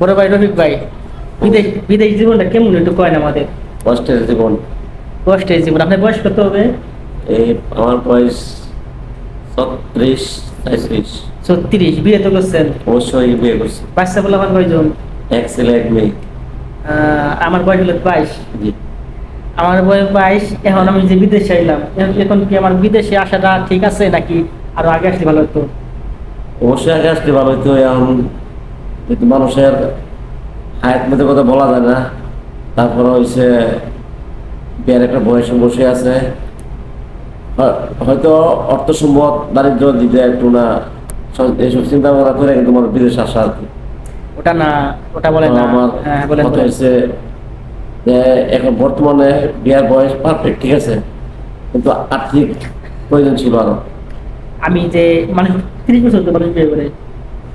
বড় ভাই রফিক ভাই বিদেশ বিদেশ জীবনটা কেমন একটু কয় না আমাদের? কষ্টের জীবন। কষ্টের জীবন আপনার বয়স কত হবে? এই আমার বয়স ছত্রিশ সাঁত্রিশ ছত্রিশ বিয়ে তো করছেন? অবশ্যই বিয়ে করছি। বাচ্চা বলে আমার কয়জন? এক ছেলে এক মেয়ে। আমার বয়স হলো বাইশ। আমার বয়স বাইশ এখন আমি যে বিদেশে আইলাম এখন- কি আমার বিদেশে আসাটা ঠিক আছে নাকি আরও আগে আসলে ভালো হতো? অবশ্যই আগে আসতে ভালো হইতো এখন কিন্তু মানুষের হায়াত মধ্যে কথা বলা যায় না। তারপরে হয়েছে বিয়ের একটা বয়স বসে আছে। হয়তো অর্থ সম্পদ দারিদ্র দিতে একটু না এইসব চিন্তা ভাবনা করে কিন্তু আমার বিদেশ আসা আর কি। ওটা না ওটা বলেন না। আমার হ্যাঁ কথা হয়েছে যে এখন বর্তমানে বিয়ার বয়স পারফেক্ট ঠিক আছে? কিন্তু আর্থিক প্রয়োজন ছিল আরও। আমি যে মানে তিরিশ বছর তো মানুষ বিয়ে করে।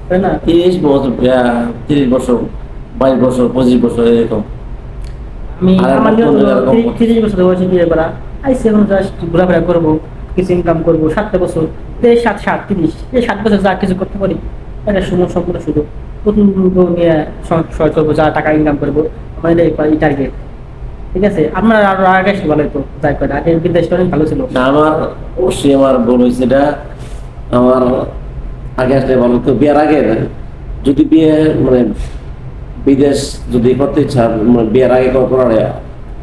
তাই না? তিরিশ বছর তিরিশ বছর বাইশ বছর পঁচিশ বছর এরকম। আমি আমার আমার বন্ধুরা এরকম তিরিশ- বছর। বয়সে বিয়ে করা আইসি এখন জাস্ট ঘোরাফেরা করব কিছু ইনকাম করব সাতটা বছর তিরিশ সাত সাত তিরিশ এই সাত বছর যা কিছু করতে পারি এটা সময় সম্পূর্ণ সুযোগ নতুন নিয়ে করব যা টাকা ইনকাম করব টার্গেট ঠিক আছে? আপনার আরও আগে ভালো হতো যাই করে আগে বিদেশটা অনেক ভালো ছিল। না আমার অবশ্যই আমার ভুল হয়েছে এটা। আমার আগে আসলে ভালো তো বিয়ার আগে যদি বিয়ে মানে বিদেশ যদি করতে চান মানে বিয়ের আগে করার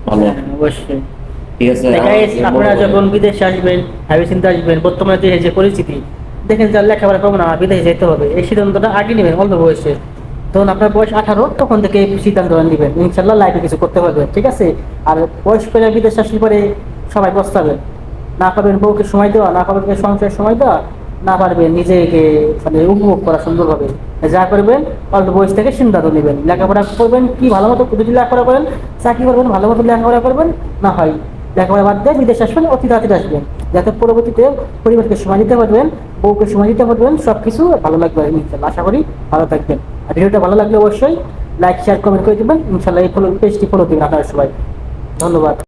ভালো? হ্যাঁ, অবশ্যই। ঠিক আছে আপনারা যখন বিদেশে আসবেন ভাবি চিন্তা আসবেন বর্তমানে দেশের যে পরিস্থিতি দেখেন যার লেখাপড়া করব না বিদেশে যেতে হবে। এই সিদ্ধান্তটা আগে নেবেন অল্প বয়সে। তখন আপনার বয়স আঠারো তখন থেকে এই নেবেন। ইনশাল্লাহ লাইফে কিছু করতে পারবেন ঠিক আছে? আর বয়স বিদেশে আসলে পরে সবাই পস্তাবেন। না পারবেন বউকে সময় দেওয়া না পারবেন সংসারের সময় দেওয়া না পারবেন, নিজেকে মানে উপভোগ করা সুন্দরভাবে। যা করবেন, অল্প বয়স থেকে সিদ্ধান্ত নেবেন। লেখাপড়া করবেন কি, ভালো মতো যদি লেখাপড়া করেন, চাকরি করবেন, ভালো মতো লেখাপড়া করবেন, না হয়। লেখাপড়া বাদ দিয়ে বিদেশে আসবেন, অতি তাড়াতাড়ি আসবেন। যাতে পরবর্তীতে পরিবারকে সময় দিতে পারবেন, বউকে সময় দিতে পারবেন সব কিছু ভালো লাগবে ইনশাল্লাহ আশা করি ভালো থাকবেন। আর ভিডিওটা ভালো লাগলে অবশ্যই লাইক শেয়ার কমেন্ট করে দেবেন। ইনশাল্লাহ এই ফলো পেজটি ফলো দেবেন আপনারা সবাই। ধন্যবাদ।